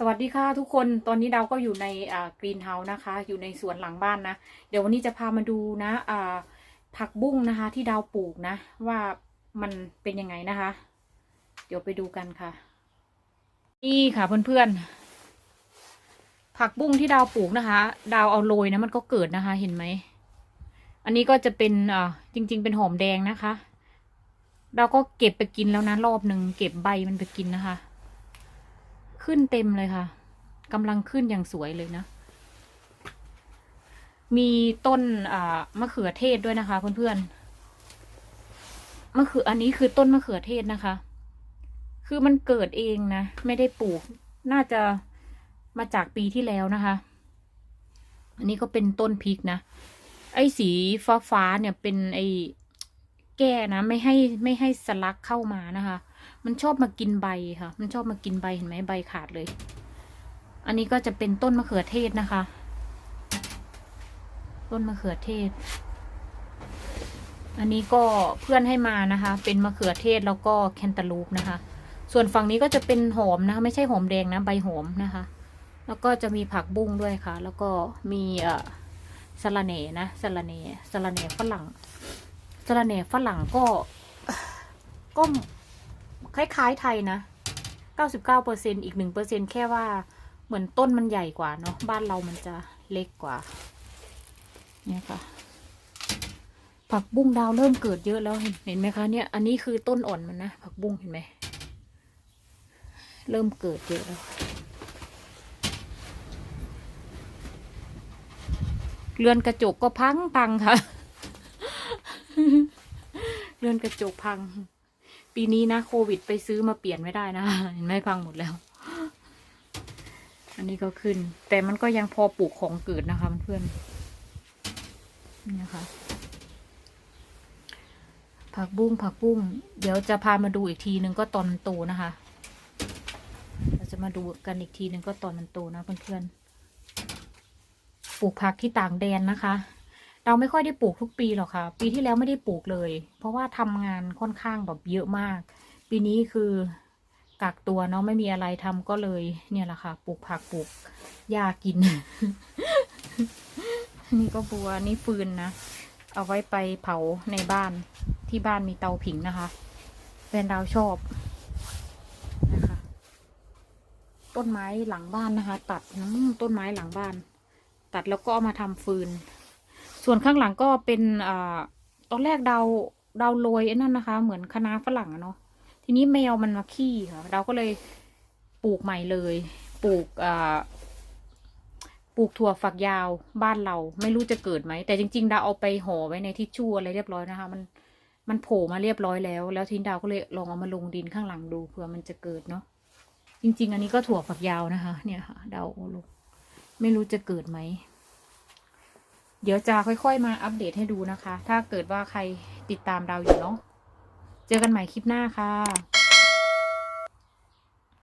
สวัสดีค่ะทุกคน ตอนนี้เราก็อยู่ในกรีนเฮาส์นะคะ อยู่ในสวนหลังบ้านนะ เดี๋ยววันนี้จะพามาดูนะผักบุ้งนะคะ ที่ดาวปลูกนะ ว่ามันเป็นยังไงนะคะ เดี๋ยวไปดูกันค่ะ นี่ค่ะเพื่อนๆ ผักบุ้งที่ดาวปลูกนะคะ ดาวเอาโรยนะมันก็เกิดนะคะ เห็นไหม อันนี้ก็จะเป็นอ่าจริง ๆ เป็นหอมแดงนะคะ เราก็เก็บไปกินแล้วนะรอบหนึ่งเก็บใบมันไปกินนะคะ ขึ้นเต็มเลยค่ะกำลังขึ้นอย่างสวยเลยนะ มีต้นอ่ามะเขือเทศด้วยนะคะ เพื่อนๆมะเขืออันนี้คือต้นมะเขือเทศนะคะ คือมันเกิดเองนะ ไม่ได้ปลูก น่าจะมาจากปีที่แล้วนะคะ อันนี้ก็เป็นต้นพริกนะ ไอ้สีฟ้าฟ้าเนี่ยเป็นไอ้แก้นะ ไม่ให้ไม่ให้สลักเข้ามานะคะ มันชอบมากินใบค่ะ มันชอบมากินใบเห็นไหมใบขาดเลย อันนี้ก็จะเป็นต้นมะเขือเทศนะคะ ต้นมะเขือเทศ อันนี้ก็เพื่อนให้มานะคะ เป็นมะเขือเทศแล้วก็แคนตาลูปนะคะ ส่วนฝั่งนี้ก็จะเป็นหอมนะคะ ไม่ใช่หอมแดงนะใบหอมนะคะ แล้วก็จะมีผักบุ้งด้วยค่ะ แล้วก็มีเอ่อสะระเน่นะสะระเน่สะระเน่ฝรั่งสะระเน่ฝรั่งก็ก็ คล้ายๆไทยนะ 99%อีก 1%แค่ว่าเหมือนต้นมันใหญ่กว่าเนาะบ้านเรามันจะเล็กกว่า เนี่ยค่ะ ผักบุ้งดาวเริ่มเกิดเยอะแล้วเห็นเห็นไหมคะเนี่ย อันนี้คือต้นอ่อนมันนะผักบุ้งเห็นไหมเริ่มเกิดเยอะแล้วเรือนกระจกก็พังพังค่ะ เรือนกระจกพัง ปีนี้นะโควิดไปซื้อมาเปลี่ยนไม่ได้นะ เห็นไหมพังหมดแล้ว อันนี้ก็ขึ้น แต่มันก็ยังพอปลูกของเกิดนะคะเพื่อนนี่ยค่ะผักบุ้งผักบุ้งเดี๋ยวจะพามาดูอีกทีนึงก็ตอนมันโตนะคะ เราจะมาดูกันอีกทีนึงก็ตอนมันโตนะเพื่อนๆปลูกผักที่ต่างแดนนะคะ เราไม่ค่อยได้ปลูกทุกปีหรอกค่ะ ปีที่แล้วไม่ได้ปลูกเลย เพราะว่าทำงานค่อนข้างแบบเยอะมาก ปีนี้คือกักตัวเนาะไม่มีอะไรทำก็เลย เนี่ยแหละค่ะปลูกผักปลูกหญ้ากิน นี่ก็บัวนี่ฟืนนะ เอาไว้ไปเผาในบ้านที่บ้านมีเตาผิงนะคะแฟนเราชอบนะคะ ต้นไม้หลังบ้านนะคะ ตัดต้นไม้หลังบ้าน ตัดแล้วก็เอามาทำฟืน ส่วนข้างหลังก็เป็นอตอนแรกเดาเดาโรยไอ้นั่นนะคะ เหมือนคะน้าฝรั่งอะเนาะทีนี้แมวมันมาขี้ค่ะ เราก็เลยปลูกใหม่เลย ปลูกปลูกถั่วฝักยาวบ้านเราไม่รู้จะเกิดไหม แต่จริงๆดาวเอาไปห่อไว้ในทิชชู่อะไรเรียบร้อยนะคะ มันมันโผล่มาเรียบร้อยแล้ว แล้วทีนดาวก็เลยลองเอามาลงดินข้างหลังดูเผื่อมันจะเกิดเนาะจริง ๆ อันนี้ก็ถั่วฝักยาวนะคะ เนี่ยค่ะ ดาวเอาลงไม่รู้จะเกิดไหม เดี๋ยวจะค่อยๆ มาอัปเดตให้ดูนะคะ ถ้าเกิดว่าใครติดตามเราอยู่เนาะ เจอกันใหม่คลิปหน้าค่ะ